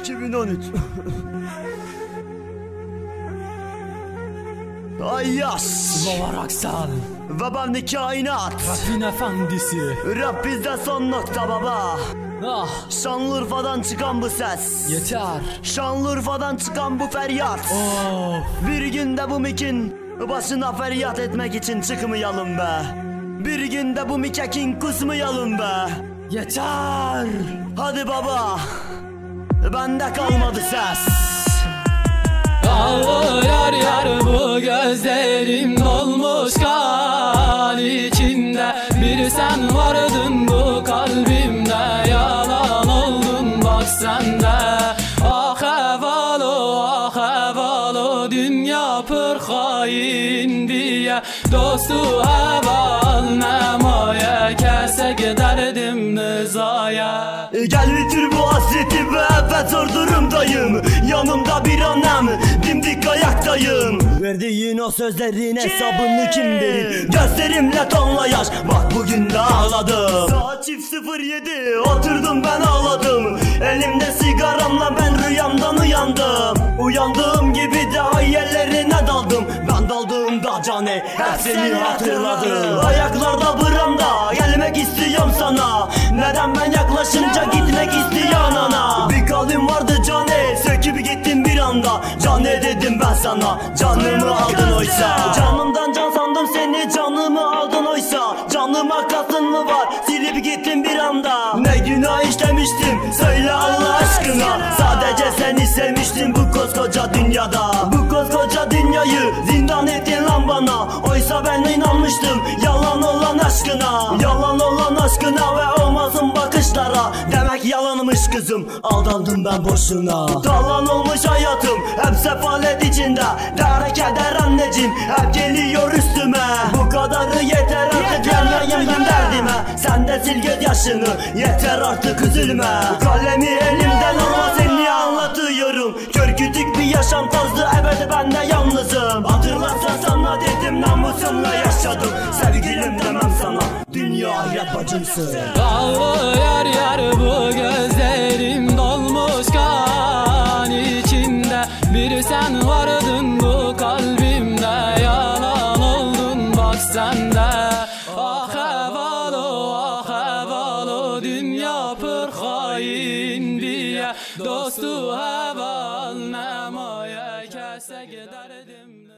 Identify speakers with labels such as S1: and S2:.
S1: 2013 Ay yas
S2: Baba
S1: Ve ben de kainat.
S2: Rapin efendisi.
S1: Rap bizde son nokta baba.
S2: Ah.
S1: Şanlıurfa'dan çıkan bu ses.
S2: Yeter.
S1: Şanlıurfa'dan çıkan bu feryat.
S2: Of.
S1: Bir günde bu mikin Başına feryat etmek için çıkmayalım be. Bir günde bu mikekin kusmayalım be.
S2: Yeter.
S1: Hadi baba Bende kalmadı ses.
S2: Ağlıyor yar bu gözlerim dolmuş kan içinde. Bir sen vardın bu kalbimde Yalan oldun bak sen de Ah evalo ah evalo Dünya pır hain diye. Dostu nemaya
S1: Gel bitir bu hasreti ve evet zor durumdayım. Yanımda bir annem dimdik ayaktayım. Verdiğin o sözlerin hesabını kim verir Gözlerimle tonla yaş. Bak bugün de ağladım. Saat çift 07 oturdum ben ağladım. Elimde sigaramla ben rüyamdan uyandım. Uyandığım gibi de hayallerine daldım. Ben daldığımda cane hep seni hatırladım Ayaklarda buramda gelmek istiyorum sana. Neden ben bir anda Cane dedim ben sana. Canımı aldın oysa. Canımdan can sandım seni canımı aldın oysa. Canıma kastın mı var? Silip gittim bir anda. Ne günah işlemiştim söyle Allah aşkına. Sadece seni sevmiştim bu koskoca dünyada. Bu koskoca dünyayı zindan ettin lan bana. Oysa ben inanmıştım yalan olan aşkına. Yalan olan aşkına ve olmasın bakışlara. Demek yalanmış kızım aldandım ben boşuna. Talan olmuş sefalet içinde Dere keder anneciğim. Hep geliyor üstüme. Bu kadarı yeter artık. Gelmeyeyim ben derdime. Sen de sil göz yaşını. Yeter artık üzülme. Kalemi elimden alma seni anlatıyorum. Kör kütük bir yaşam tarzı evet ben de yalnızım. Hatırlarsan sana dedim namusumla yaşadım. Sevgilim demem sana. Dünya ahiret bacımsın
S2: Ağlıyor yar bu gözlerim baksan da Ah havalı ah havalı dünya pır hain diye. Dostu haval namaya kese giderdim